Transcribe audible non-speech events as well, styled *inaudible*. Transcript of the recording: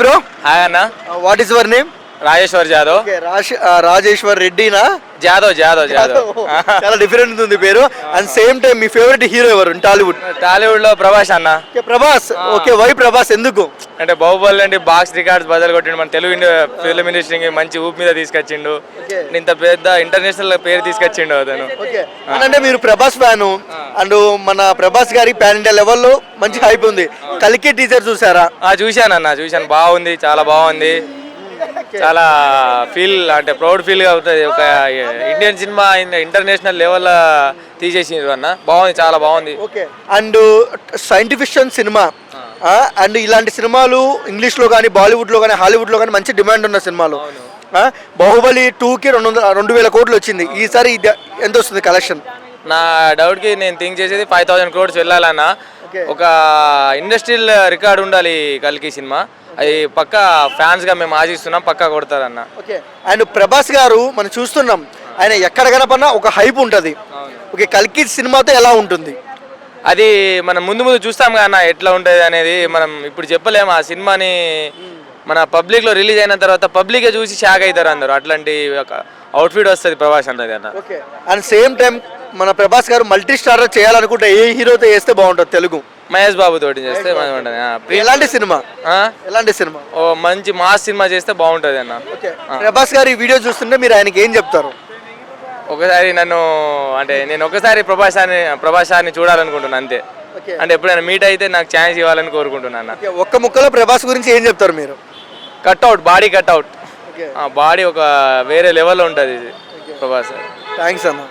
Bro? Hi అన్న. What is your name Rajeshwar Jadhav. Raj Rajeshwar రెడ్డినా Jadhav Jadhav Jadhav. *laughs* చాలా different ఉంది పేరు. అండ్ సేమ్ టైం మీ ఫేవరెట్ హీరో ఎవరు? టాలీవుడ్ టాలీవుడ్లో ప్రభాస్ అన్న. ప్రభాస్. Okay why Prabhas? ఎందుకు? అంటే బాహుబలి అంటే బాక్స్ రికార్డ్స్ బదులు కొట్టిండు. మన తెలుగు ఫిల్మ్ ఇండస్ట్రీకి మంచి ఊపు మీద తీసుకొచ్చిండు. ఇంత పెద్ద ఇంటర్నేషనల్ పేరు తీసుకొచ్చిండు అతను. ఓకే అంటే మీరు ప్రభాస్ ఫ్యాను. అండ్ మన ప్రభాస్ గారి పాన్ ఇండియా లెవెల్లో మంచి హైప్ ఉంది. కలికి టీచర్ చూసారా? ఆ చూశాను అన్న చూశాను. బాగుంది చాలా బాగుంది. చాలా ఫీల్ అంటే ప్రౌడ్ ఫీల్ అవుతుంది ఒక ఇండియన్ సినిమా ఇంటర్నేషనల్ లెవెల్ తీసేసిండ్రు అన్న. బాగుంది చాలా బాగుంది. Okay. And science fiction cinema and ఇలాంటి సినిమాలు ఇంగ్లీష్లో కానీ బాలీవుడ్లో కానీ హాలీవుడ్లో కానీ మంచి డిమాండ్ ఉన్న సినిమాలు. బాహుబలి టూకి రెండు వందల రెండు వేల కోట్లు వచ్చింది. ఈసారి ఎంత వస్తుంది కలెక్షన్ నా డౌట్కి నేను థింక్ చేసేది ఫైవ్ థౌసండ్ క్రోడ్స్ వెళ్ళాలన్న. ఒక ఇండస్ట్రియల్ రికార్డ్ ఉండాలి కల్కి సినిమా. అది పక్క ఫ్యాన్స్గా మేము ఆశిస్తున్నాం పక్కా కొడతారన్న. ఓకే అండ్ ప్రభాస్ గారు మనం చూస్తున్నాం ఆయన ఎక్కడ కనపడినా ఒక హైప్ ఉంటుంది. ఓకే కల్కి సినిమాతో ఎలా ఉంటుంది? అది మనం ముందు ముందు చూస్తాం కదా ఎట్లా ఉంటుంది అనేది మనం ఇప్పుడు చెప్పలేము ఆ సినిమాని మన పబ్లిక్లో రిలీజ్ అయిన తర్వాత పబ్లిక్ చూసి షాక్ అవుతారు అందరు. అట్లాంటి ఒక అవుట్ఫిట్ వస్తుంది ప్రభాస్ అన్నది అన్న. ఓకే అండ్ సేమ్ టైం మన ప్రభాస్ గారు మల్టీ స్టారర్ చేయాలనుకుంటే ఏ హీరోతో చేస్తే బాగుంటుంది తెలుగు? మహేష్ బాబు తోటి చేస్తే ఎలాంటి సినిమా? ఎలాంటి సినిమా? ఓ మంచి మాస్ సినిమా చేస్తే బాగుంటుంది అన్న. ప్రభాస్ గారు ఈ వీడియో చూస్తుంటే మీరు ఆయనకి ఏం చెప్తారు? ఒకసారి నన్ను అంటే నేను ఒకసారి ప్రభాసాన్ని ప్రభాసాన్ని చూడాలనుకుంటున్నాను అంతే. అంటే ఎప్పుడైనా మీట్ అయితే నాకు ఛాన్స్ ఇవ్వాలని కోరుకుంటున్నాను ఒక్క ముక్కలో ప్రభాస్ గురించి ఏం చెప్తారు మీరు? Cutout body cutout. బాడీ ఒక వేరే లెవెల్లో ఉంటుంది ప్రభాస్. థ్యాంక్స్ అన్న.